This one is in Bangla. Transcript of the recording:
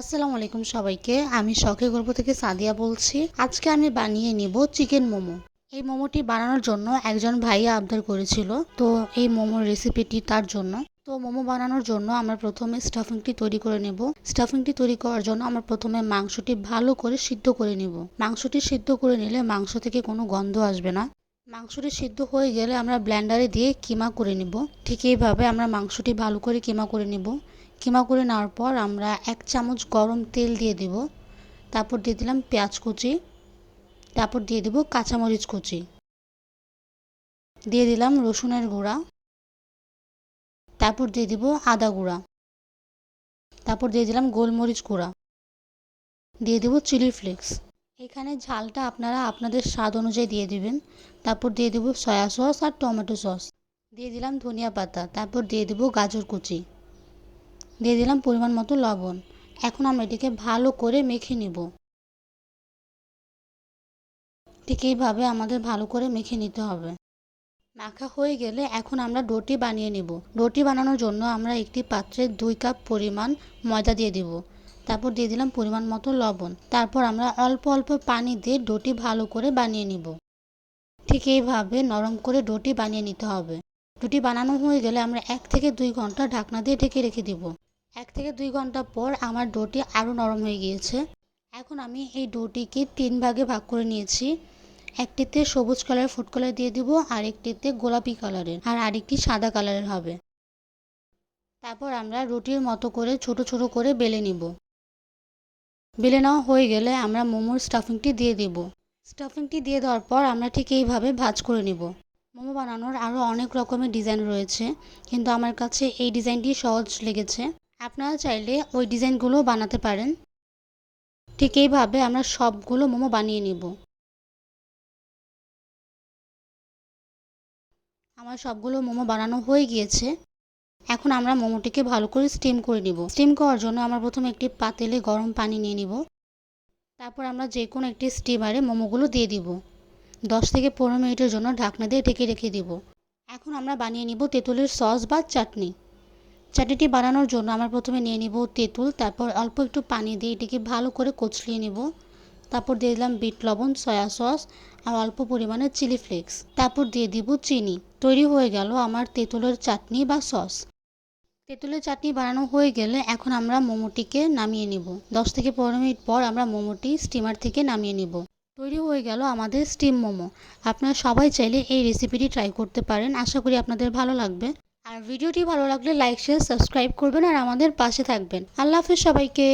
আসসালামু আলাইকুম সবাইকে। আমি শখে গল্প থেকে সাদিয়া বলছি। আজকে আমি বানিয়ে নিব চিকেন মোমো। এই মোমোটি বানানোর জন্য একজন ভাইয়া আবদার করেছিল। তো এই মোমোর রেসিপিটি তার জন্য। তো মোমো বানানোর জন্য আমরা প্রথমে স্টাফিংটি তৈরি করে নেব। স্টাফিংটি তৈরি করার জন্য আমরা প্রথমে মাংসটি ভালো করে সিদ্ধ করে নেব। মাংসটি সিদ্ধ করে নিলে মাংস থেকে কোনো গন্ধ আসবে না। মাংসটি সিদ্ধ হয়ে গেলে আমরা ব্ল্যান্ডারে দিয়ে কিমা করে নিব। ঠিক এইভাবে আমরা মাংসটি ভালো করে কিমা করে নেব। কিমা করে নেওয়ার পর আমরা এক চামচ গরম তেল দিয়ে দিব। তারপর দিয়ে দিলাম পেঁয়াজ কুচি। তারপর দিয়ে দেব কাঁচামরিচ কুচি। দিয়ে দিলাম রসুনের গুঁড়া। তারপর দিয়ে দিব আদা গুঁড়া। তারপর দিয়ে দিলাম গোলমরিচ গুঁড়া। দিয়ে দেব চিলি ফ্লেক্স। এখানে ঝালটা আপনারা আপনাদের স্বাদ অনুযায়ী দিয়ে দিবেন। তারপর দিয়ে দেব সয়া সস আর টমেটো সস। দিয়ে দিলাম ধনিয়া পাতা। তারপর দিয়ে দেব গাজর কুচি। দিয়ে দিলাম পরিমাণ মতো লবণ। এখন আমরা এটিকে ভালো করে মেখে নিব। ঠিক এইভাবে আমাদের ভালো করে মেখে নিতে হবে। মাখা হয়ে গেলে এখন আমরা ডোটি বানিয়ে নিব। ডোটি বানানোর জন্য আমরা একটি পাত্রে দুই কাপ পরিমাণ ময়দা দিয়ে দিব। তারপর দিয়ে দিলাম পরিমাণ মতো লবণ। তারপর আমরা অল্প অল্প পানি দিয়ে ডোটি ভালো করে বানিয়ে নিব। ঠিক এইভাবে নরম করে ডোটি বানিয়ে নিতে হবে। ডোটি বানানো হয়ে গেলে আমরা এক থেকে দুই ঘণ্টা ঢাকনা দিয়ে ঢেকে রেখে দিব। এক থেকে দুই ঘণ্টা পর আমার ডোটি আরও নরম হয়ে গিয়েছে। এখন আমি এই ডোটিকে তিন ভাগে ভাগ করে নিয়েছি। একটিতে সবুজ কালারের ফুড কালার দিয়ে দিব আর একটিতে গোলাপি কালারের আর আরেকটি সাদা কালারের হবে। তারপর আমরা রুটির মতো করে ছোট ছোট করে বেলে নিব। বেলে নেওয়া হয়ে গেলে আমরা মোমোর স্টাফিংটি দিয়ে দিব। স্টাফিংটি দিয়ে দেওয়ার পর আমরা ঠিক এইভাবে ভাজ করে নিব। মোমো বানানোর আরও অনেক রকমের ডিজাইন রয়েছে, কিন্তু আমার কাছে এই ডিজাইনটি সহজ লেগেছে। আপনারা চাইলে ওই ডিজাইনগুলো বানাতে পারেন। ঠিক এইভাবে আমরা সবগুলো মোমো বানিয়ে নিব। আমার সবগুলো মোমো বানানো হয়ে গিয়েছে। এখন আমরা মোমোটিকে ভালো করে স্টিম করে নিব। স্টিম করার জন্য আমরা প্রথমে একটি পাতেলে গরম পানি নিয়ে নিব। তারপর আমরা যে কোনো একটি স্টিমারে মোমোগুলো দিয়ে দিব। দশ থেকে পনেরো মিনিটের জন্য ঢাকনা দিয়ে ঢেকে রেখে দিব। এখন আমরা বানিয়ে নিব তেঁতুলের সস বা চাটনি। চাটনিটি বানানোর জন্য আমরা প্রথমে নিয়ে নিব তেঁতুল, তারপর অল্প একটু পানি দিয়ে এটিকে ভালো করে কচলিয়ে নেব। তারপর দিয়ে দিলাম বিট লবণ, সয়া সস আর অল্প পরিমাণে চিলি ফ্লেক্স। তারপর দিয়ে দিব চিনি। তৈরি হয়ে গেল আমার তেঁতুলের চাটনি বা সস। তেঁতুলের চাটনি বানানো হয়ে গেলে এখন আমরা মোমোটিকে নামিয়ে নিব। দশ থেকে পনেরো মিনিট পর আমরা মোমোটি স্টিমার থেকে নামিয়ে নিব। তৈরি হয়ে গেল আমাদের স্টিম মোমো। আপনারা সবাই চাইলে এই রেসিপিটি ট্রাই করতে পারেন। আশা করি আপনাদের ভালো লাগবে। আর ভিডিওটি ভালো লাগলে লাইক শেয়ার সাবস্ক্রাইব করবেন আর আমাদের পাশে থাকবেন। আল্লাহ হাফিজ সবাইকে।